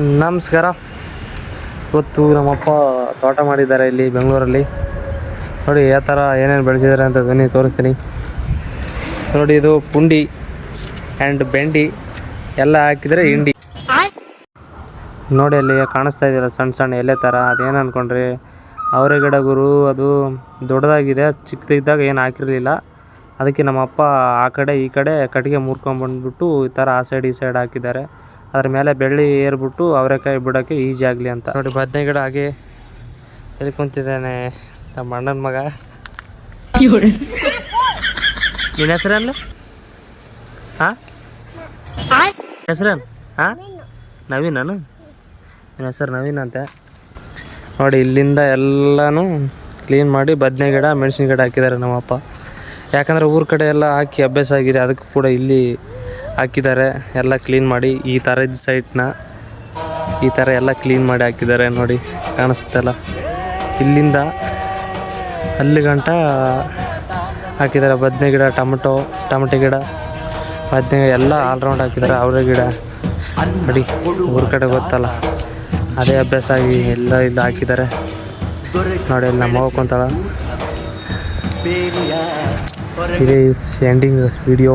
ನಮಸ್ಕಾರ. ಇವತ್ತು ನಮ್ಮಪ್ಪ ತೋಟ ಮಾಡಿದ್ದಾರೆ ಇಲ್ಲಿ ಬೆಂಗಳೂರಲ್ಲಿ. ನೋಡಿ, ಯಾವ ಥರ ಏನೇನು ಬೆಳೆಸಿದ್ದಾರೆ ಅಂತ ಬನ್ನಿ, ತೋರಿಸ್ತೀನಿ. ನೋಡಿ, ಇದು ಪುಂಡಿ ಆ್ಯಂಡ್ ಬೆಂಡಿ ಎಲ್ಲ ಹಾಕಿದರೆ ಹಿಂಡಿ. ನೋಡಿ, ಅಲ್ಲಿ ಕಾಣಿಸ್ತಾ ಇದೆಯಲ್ಲ, ಸಣ್ಣ ಸಣ್ಣ ಎಲೆ ಥರ. ಅದೇನು ಅಂದ್ಕೊಂಡ್ರಿ ಅವರೇ ಗಿಡ ಗುರು, ಅದು ದೊಡ್ಡದಾಗಿದೆ, ಚಿಕ್ಕದಿದ್ದಾಗ ಏನು ಹಾಕಿರಲಿಲ್ಲ. ಅದಕ್ಕೆ ನಮ್ಮಪ್ಪ ಆ ಕಡೆ ಈ ಕಡೆ ಕಟ್ಟಿಗೆ ಮುರ್ಕೊಂಬಂದ್ಬಿಟ್ಟು ಈ ಥರ ಆ ಸೈಡ್ ಈ ಸೈಡ್ ಹಾಕಿದ್ದಾರೆ. ಅದ್ರ ಮೇಲೆ ಬೆಳ್ಳಿ ಏರ್ಬಿಟ್ಟು ಅವರೆಕಾಯಿ ಬಿಡೋಕೆ ಈಜಿ ಆಗಲಿ ಅಂತ. ನೋಡಿ, ಬದನೆ ಗಿಡ ಹಾಗೆ ಎಲ್ಲಿ ಕುಂತಿದ್ದಾನೆ ನಮ್ಮ ಅಣ್ಣನ ಮಗ. ನಿನ್ನ ಹೆಸರಲ್ಲ ಹಾಂ ಹೆಸರೇನು? ಹಾಂ ನವೀನ್ ನಾನು ನನ್ನ ಹೆಸರು ನವೀನ್ ಅಂತೆ. ನೋಡಿ, ಇಲ್ಲಿಂದ ಎಲ್ಲನೂ ಕ್ಲೀನ್ ಮಾಡಿ ಬದನೆ ಗಿಡ, ಮೆಣಸಿನ ಗಿಡ ಹಾಕಿದ್ದಾರೆ ನಮ್ಮಪ್ಪ. ಯಾಕಂದರೆ ಊರ ಕಡೆ ಎಲ್ಲ ಹಾಕಿ ಅಭ್ಯಾಸ ಆಗಿದೆ, ಅದಕ್ಕೂ ಕೂಡ ಇಲ್ಲಿ ಹಾಕಿದ್ದಾರೆ. ಎಲ್ಲ ಕ್ಲೀನ್ ಮಾಡಿ ಈ ಥರ ಇದ್ದ ಸೈಟ್ನ ಈ ಥರ ಎಲ್ಲ ಕ್ಲೀನ್ ಮಾಡಿ ಹಾಕಿದ್ದಾರೆ ನೋಡಿ ಕಾಣಿಸ್ತಲ್ಲ ಇಲ್ಲಿಂದ ಅಲ್ಲಿ ಗಂಟ ಹಾಕಿದ್ದಾರೆ. ಬದನೆ ಗಿಡ ಟೊಮಟೊ ಟೊಮಟೆ ಗಿಡ ಬದನೆ ಎಲ್ಲ ಆಲ್ರೌಂಡ್ ಹಾಕಿದ್ದಾರೆ. ಅವರ ಗಿಡ ನೋಡಿ ಊರ ಕಡೆ ಗೊತ್ತಲ್ಲ. ಅದೇ ಅಭ್ಯಾಸ ಆಗಿ ಎಲ್ಲ ಇಲ್ಲಿ ಹಾಕಿದ್ದಾರೆ. ನೋಡಿ ಅಲ್ಲಿ ನಮ್ಮ ಹೋಗ್ಕೊಂತಾಳ ಇದೇ ಎಂಡಿಂಗ್ ವಿಡಿಯೋ